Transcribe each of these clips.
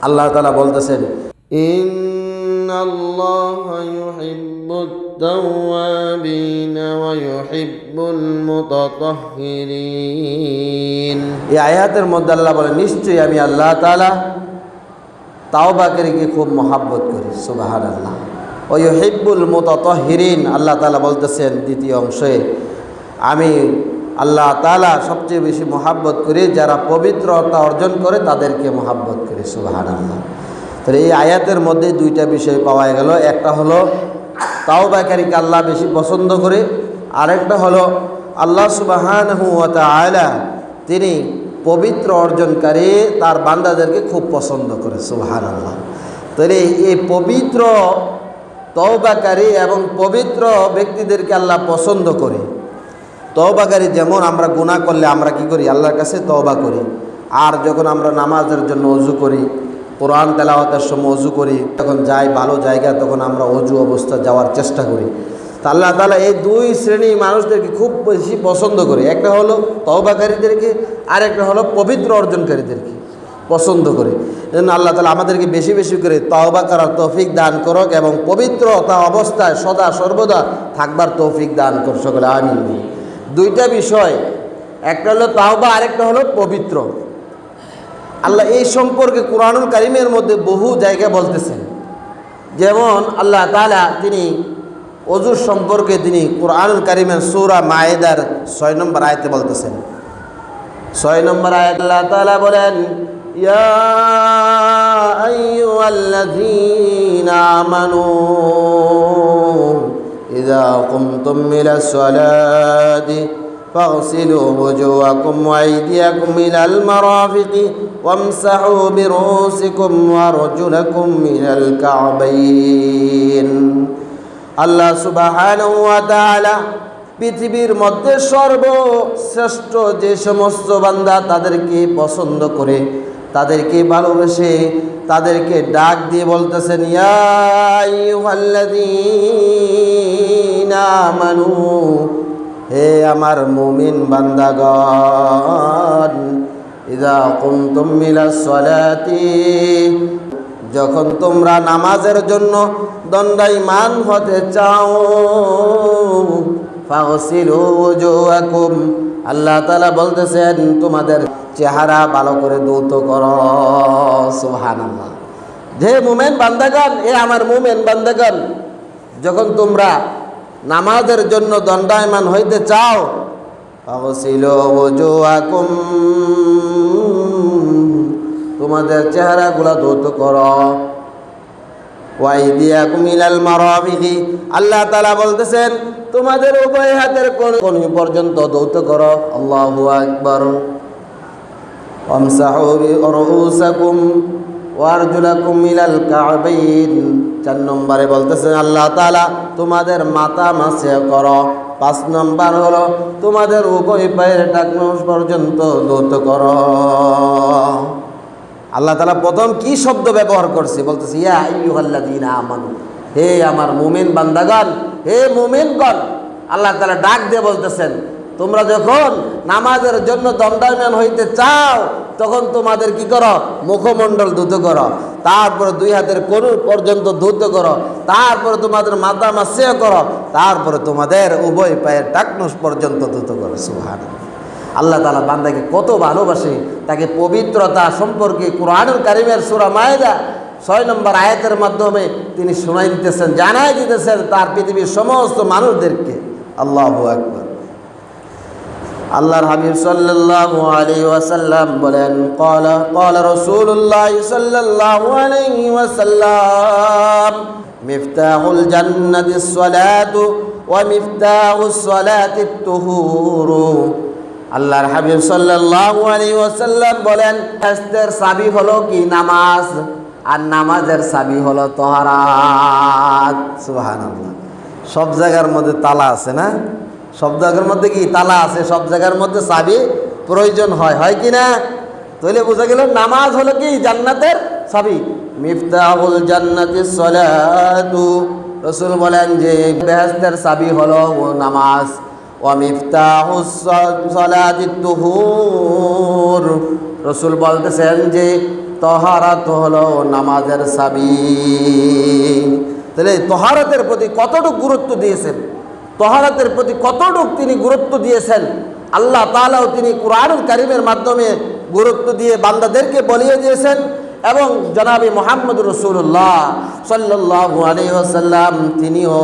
আল্লাহ তালা বলতেছেন এই আয়াতের মধ্যে আল্লাহ বলে নিশ্চয়ই আমি আল্লাহ তালা তাও বাগিরে কি খুব মহাব্বত করি সুবাহান আল্লাহ ওই হিব্বুল মত হিরিন আল্লাহ তালা বলতেছেন দ্বিতীয় অংশে আমি আল্লাহ তালা সবচেয়ে বেশি মহাব্বত করে, যারা পবিত্রতা অর্জন করে তাদেরকে মহাব্বত করে সুবাহান আল্লাহ তাহলে এই আয়াতের মধ্যে দুইটা বিষয় পাওয়া গেল। একটা হলো তাও তাওবাকারীকে আল্লাহ বেশি পছন্দ করে। আরেকটা হলো, আল্লাহ সুবাহান আয়লা তিনি পবিত্র অর্জনকারী, তার বান্দাদেরকে খুব পছন্দ করে সুবাহান আল্লাহ তাহলে এই পবিত্র তওবাকারী এবং পবিত্র ব্যক্তিদেরকে আল্লাহ পছন্দ করে। তওবাকারী যেমন আমরা গুনাহ করলে আমরা কি করি? আল্লাহর কাছে তওবা করি। আর যখন আমরা নামাজের জন্য অজু করি, কোরআন তেলাওয়াতের সময় অজু করি তখন যাই ভালো জায়গা, তখন আমরা অজু অবস্থা যাওয়ার চেষ্টা করি। তা আল্লাহ তালা এই দুই শ্রেণি মানুষদেরকে খুব বেশি পছন্দ করে। একটা হলো তওবাকারীদেরকে আর একটা হলো পবিত্র অর্জনকারীদেরকে পছন্দ করে। জন্য আল্লাহ তালা আমাদেরকে বেশি বেশি করে তওবা করার তৌফিক দান করক এবং পবিত্রতা অবস্থায় সদা সর্বদা থাকবার তৌফিক দান কর সকলে আমি দুইটা বিষয়। একটা হলো তাওবা, আরেকটা হলো পবিত্র। আল্লাহ এই সম্পর্কে কোরআনুল কারিমের মধ্যে বহু জায়গা বলতেছেন। যেমন আল্লাহ তালা তিনি অজুর সম্পর্কে তিনি কোরআনুল কারিমের সৌরা মায়েদার ছয় নম্বর আয়তে বলতেছেন। ছয় নম্বর আয়াত আল্লাহ তাআলা বলেন, ইয়া আমানু ইযা কুমতুম ইলাস সালাতি فاغسلوا وجوهكم وأيديكم إلى المرافق وامسحوا برؤوسكم وأرجلكم إلى الكعبين আল্লাহ সুবহানাহু ওয়া তাআলা পৃথিবীর মধ্যে সর্বশ্রেষ্ঠ যে সমস্ত বান্দা তাদেরকে পছন্দ করে তাদেরকে ভালোবেসে তাদেরকে ডাক দিয়ে বলতেছেন আইয়ুহাল্লাযীনা হে আমার মুমিন বান্দাগণ ইদা কুমতুম মিলাস সালাতি, যখন তোমরা নামাজের জন্য দণ্ডায়মান হতে চাও, ফাগসিলু আল্লাহ তালা বলতেছেন, তোমাদের চেহারা ভালো করে দৌত করো। সুবহানাল্লাহ। যে মুমেন বান্দাগান এ আমার মুমেন বান্দাগান যখন তোমরা নামাজের জন্য দণ্ডায়মান হইতে চাও তোমাদের চেহারাগুলা ধৌত করো। ওয়াইদিয়াকুম ইলাল মারাফিকি আল্লাহ তাআলা বলতেছেন, তোমাদের উভয় হাতের কোন পর্যন্ত দৌত করো। আল্লাহু আকবার। চার নম্বরে বলতেছেন আল্লাহ তাআলা, তোমাদের মাসে করো। পাঁচ নম্বর হলো, তোমাদের উভয় পায়ের টাকনুষ পর্যন্ত দৌত করো। আল্লাহ তালা প্রথম কি শব্দ ব্যবহার করছে? বলতেছে, ইয়া আমানু, হে আমার মুমিন বান্দাগণ, হে মুমিনগণ। আল্লাহ তালা ডাক দিয়ে বলতেছেন, তোমরা যখন নামাজের জন্য দণ্ডায়মান হইতে চাও, তখন তোমাদের কি করো? মুখমণ্ডল ধুত করো। তারপরে দুই হাতের কোন পর্যন্ত ধুত করো। তারপরে তোমাদের মাথা মাসে করো। তারপরে তোমাদের উভয় পায়ের টাকনুস পর্যন্ত ধুত করো। সুহান আল্লাহ তালা বান্দাকে কত ভালোবাসে, তাকে পবিত্রতা সম্পর্কে কোরআনুল কারিমের সুরা মায়েদা ছয় নম্বর আয়াতের মাধ্যমে তিনি শোনাই দিতেছেন, জানাই দিতেছেন তার পৃথিবীর সমস্ত মানুষদেরকে। আল্লাহ আকবর। আল্লাহর হাবিব সাল্লাল্লাহু আলাইহি ওয়াসাল্লাম বলেন, ক্বালা ক্বালা রাসূলুল্লাহ মিফতাহুল জান্নাতিস সালাতু ওয়া মিফতাহুস সালাতিত তুহুরু আল্লাহর হাবিব সাল্লাল্লাহু আলাইহি ওয়াসাল্লাম বলেন বেহেশতের চাবি হলো কি নামাজ? আর নামাজের চাবি হলো তহরাত। সুবহানাল্লাহ। সব জায়গার মধ্যে তালা আছে না? সব জায়গার মধ্যে কি তালা আছে? সব জায়গার মধ্যে চাবি প্রয়োজন হয় হয় কি না? তাহলে বোঝা গেল নামাজ হলো কি জান্নাতের চাবি। মিফতাহুল জান্নাতি সলাতু। রসুল বলেন যে বেহেশতের চাবি হলো ও নামাজ। রসুল বলতেছেন যে, তহারাত হলো নামাজের সাবি তাহলে তহারাতের প্রতি কতটুকু গুরুত্ব দিয়েছেন? তহারাতের প্রতি কতটুকু তিনি গুরুত্ব দিয়েছেন? আল্লাহ তালাও তিনি কোরআনুল কারিমের মাধ্যমে গুরুত্ব দিয়ে বান্দাদেরকে বলিয়ে দিয়েছেন এবং জনাবি মোহাম্মদ রসুল্লাহ সাল্লাহ আলহিহাসাল্লাম তিনিও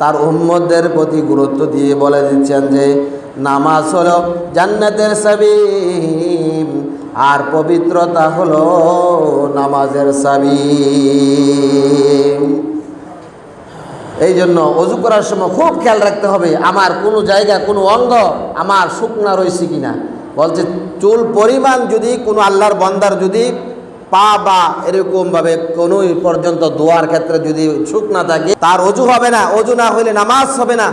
তার উম্মদের প্রতি গুরুত্ব দিয়ে বলে দিচ্ছেন যে, নামাজ হলো জান্নাতের সাবি আর পবিত্রতা হলো নামাজের সাবি এই জন্য অজু করার সময় খুব খেয়াল রাখতে হবে, আমার কোনো জায়গা, কোনো অঙ্গ আমার শুকনা রয়েছে কিনা। বলছে, চুল পরিমাণ যদি কোনো আল্লাহর বন্দার যদি পা বা এরকমভাবে কোনো পর্যন্ত দোয়ার ক্ষেত্রে যদি শুকনা থাকে, তার অজু হবে না। অজু না হইলে নামাজ হবে না।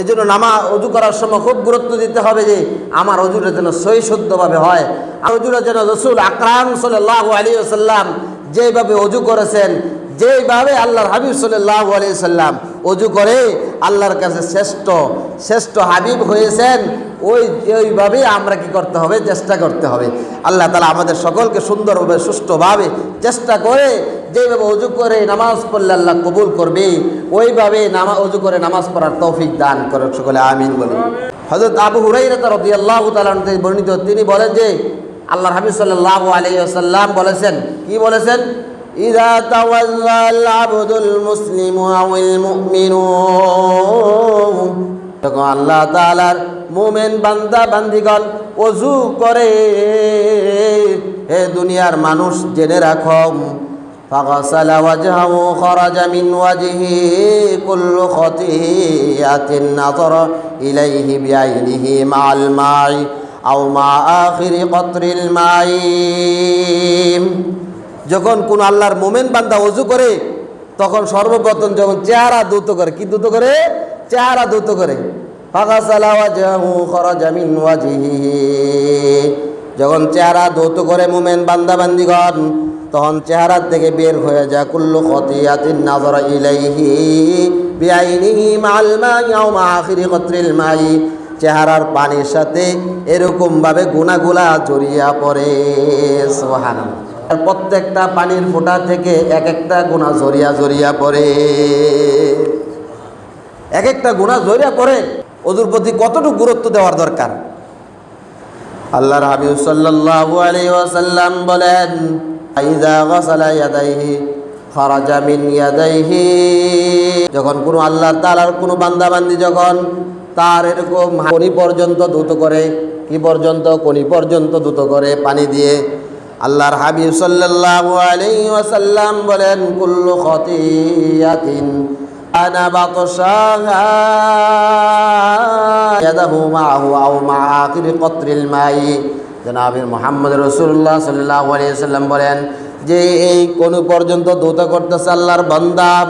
এই জন্য নামা, অজু করার সময় খুব গুরুত্ব দিতে হবে যে, আমার অজুটা যেন সই শুদ্ধভাবে হয়। আর অজুটা যেন রসুল আকরাম সাল্লাহ আলী আসাল্লাম যেভাবে অজু করেছেন, যেভাবে আল্লাহর হাবিব সাল্লাহ আলি সাল্লাম অজু করে, আল্লাহর কাছে শ্রেষ্ঠ শ্রেষ্ঠ হাবিব হয়েছেন, ওই, ওইভাবেই আমরা কি করতে হবে? চেষ্টা করতে হবে। আল্লাহ তালা আমাদের সকলকে সুন্দরভাবে, সুষ্ঠুভাবে চেষ্টা করে, যেভাবে অজু করে নামাজ পড়লে আল্লাহ কবুল করবে, ওইভাবে নামা, অজু করে নামাজ পড়ার তৌফিক দান করে সকলে, আমিন বলি। হজরত আবু হুরাইরা রদি আল্লাহ তালান বর্ণিত, তিনি বলেন যে আল্লাহ হাবিব সাল্লাহ আলী আসাল্লাম বলেছেন, কি বলেছেন? إذا تولى العبد المسلم أو المؤمنون তখন আল্লাহ তাআলার মুমিন বান্দা বান্দিগণ অজু করে হে দুনিয়ার মানুষ জেনে রাখো فغسل وجهه خرج من وجهه كل خطيئة نظر إليه بعينه مع الماء أو مع آخر قطر الماء যখন কোন আল্লাহর মোমেন বান্দা অজু করে, তখন সর্বপ্রথম যখন চেহারা দ্রুত করে, কি দ্রুত করে? চেহারা দ্রুত করে। যখন চেহারা দ্রুত করে মোমেন বান্দা বান্দিগণ, তখন চেহারার থেকে বের হয়ে যায়, কুল্লু খতিয়াতিন চেহারার পানির সাথে এরকমভাবে গুণাগুলা জড়িয়া পড়ে। আর প্রত্যেকটা পানির ফোঁটা থেকে এক একটা গুণা জড়িয়া জড়িয়া পড়ে। এক একটা গুণা জরিয়া পড়ে। ওদের প্রতি কতটুকু গুরুত্ব দেওয়ার দরকার? আল্লাহর হাবিব সাল্লাল্লাহু আলাইহি ওয়াসাল্লাম বলেন আইযা গাসালা ইয়াদাইহি খারাজা মিন ইয়াদাইহি। যখন কোনো আল্লাহ তাআলার কোনো বান্দা বান্দি যখন তার এরকম কোনি পর্যন্ত দ্রুত করে, কি পর্যন্ত? কোনি পর্যন্ত দ্রুত করে পানি দিয়ে আল্লাহর হাবিব সাল্লাল্লাহু আলাইহি ওয়াসাল্লাম বলেন, কুল্লু খতিয়াতিন আনা বাতশাহা ইয়াদাহু মাআহু আও মা কতরিল মাই। জনাবে মুহাম্মদ রাসূলুল্লাহ সাল্লাল্লাহু আলাইহি ওয়াসাল্লাম বলেন, যে এই কোন পর্যন্ত দৌতা করতেছে আল্লাহর বান্দাম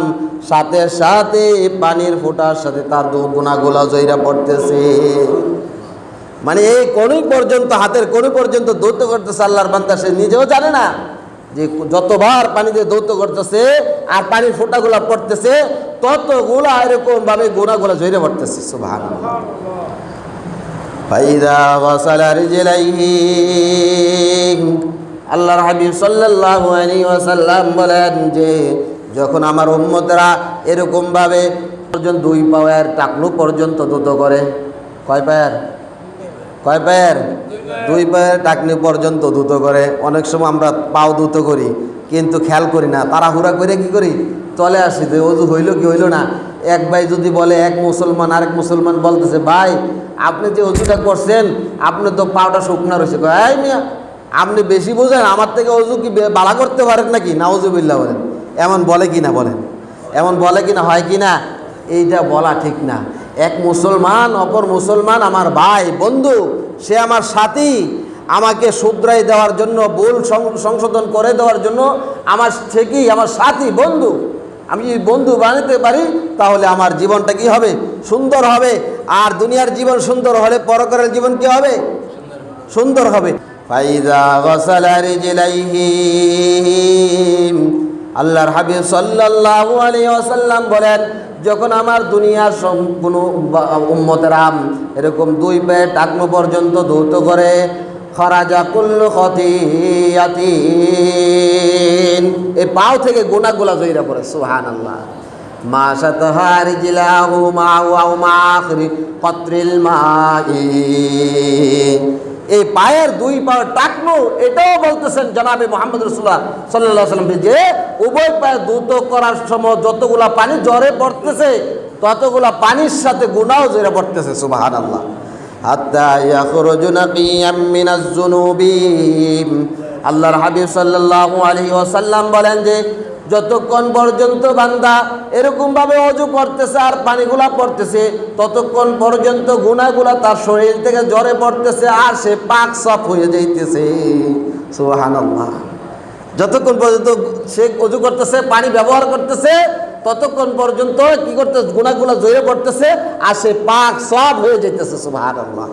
সাথে সাথে পানির ফোঁটার সাথে তার গুণাগুলা জয়রা পড়তেছে। মানে এই কোনই পর্যন্ত, হাতের কোনই পর্যন্ত দৌত্য করতেছে আল্লাহর বান্দা, সে নিজেও জানে না যে যতবার পানিতে দৌত্য করতেছে আর পানির ফোঁটাগুলা পড়তেছে, ততগুলা এরকম ভাবে গোনাগুলা জড়িয়ে পড়তেছে সুভান আল্লাহর হাবিব ওয়াসাল্লাম বলেন যে, যখন আমার উম্মতরা এরকম ভাবে পর্যন্ত দুই পাওয়ার টাকলু পর্যন্ত দ্রুত করে, কয় পায়ের? কয় পায়ের? দুই পায়ের টাকনি পর্যন্ত দ্রুত করে। অনেক সময় আমরা পাও দ্রুত করি, কিন্তু খেয়াল করি না। তাড়াহুড়া করে কি করি? চলে আসি, যে অজু হইল কি হইল না। এক ভাই যদি বলে, এক মুসলমান, আরেক মুসলমান বলতেছে, ভাই, আপনি যে অজুটা করছেন, আপনি তো পাওটা শুকনা রয়েছে। এই মিয়া, আপনি বেশি বোঝেন, আমার থেকে অজু কি বে- বাড়া করতে পারেন নাকি? না অজুবিল্লা বলেন। এমন বলে কি না বলেন? এমন বলে কি না, হয় কি না? এইটা বলা ঠিক না। এক মুসলমান, অপর মুসলমান আমার ভাই, বন্ধু, সে আমার সাথী, আমাকে শুধরাই দেওয়ার জন্য, ভুল সংশোধন করে দেওয়ার জন্য আমার থেকেই আমার সাথী, বন্ধু। আমি যদি বন্ধু বানাতে পারি, তাহলে আমার জীবনটা কি হবে? সুন্দর হবে। আর দুনিয়ার জীবন সুন্দর হলে পরকারের জীবন কি হবে? সুন্দর হবে। আল্লাহর হাবিব সাল্লাল্লাহু আলাইহি ওয়াসাল্লাম বলেন, যখন আমার দুনিয়ার কোনো বা- উম্মতেরা এরকম দুই পায়ে টাকনো পর্যন্ত ধৌত করে, খরাজা কুল্লু খতিয়াতিন এই পাও থেকে গুনাগুলা জইরা পড়ে, সুবহানাল্লাহ। মা সাতহার জিলাহু মাউ আও মা আখরি কত্রিল মাই। এই পায়ের দুই পায়ের টাকনো, এটাও বলতেছেন জনাবে মোহাম্মদ রসুল্লাহ সাল্লাহ যে উভয় পায়ে দ্রুত করার সময় যতগুলা পানি জ্বরে পড়তেছে, ততগুলা পানির সাথে গুণাও জোরে পড়তেছে সুবাহান আল্লাহ আল্লাহর হাবিব সাল্লাল্লাহু আলাইহি ওয়াসাল্লাম বলেন যে যতক্ষণ পর্যন্ত বান্দা এরকম ভাবে অজু করতেছে আর পানিগুলা পড়তেছে, ততক্ষণ পর্যন্ত গুণাগুলা তার শরীর থেকে জ্বরে পড়তেছে আর সে পাক সাফ হয়ে যাইতেছে। সুবহানাল্লাহ। যতক্ষণ পর্যন্ত সে অজু করতেছে, পানি ব্যবহার করতেছে, ততক্ষণ পর্যন্ত কি করতেছে? গুণাগুলা জয়ে পড়তেছে আর সে পাক সব হয়ে যাইতেছে। সুবহানাল্লাহ।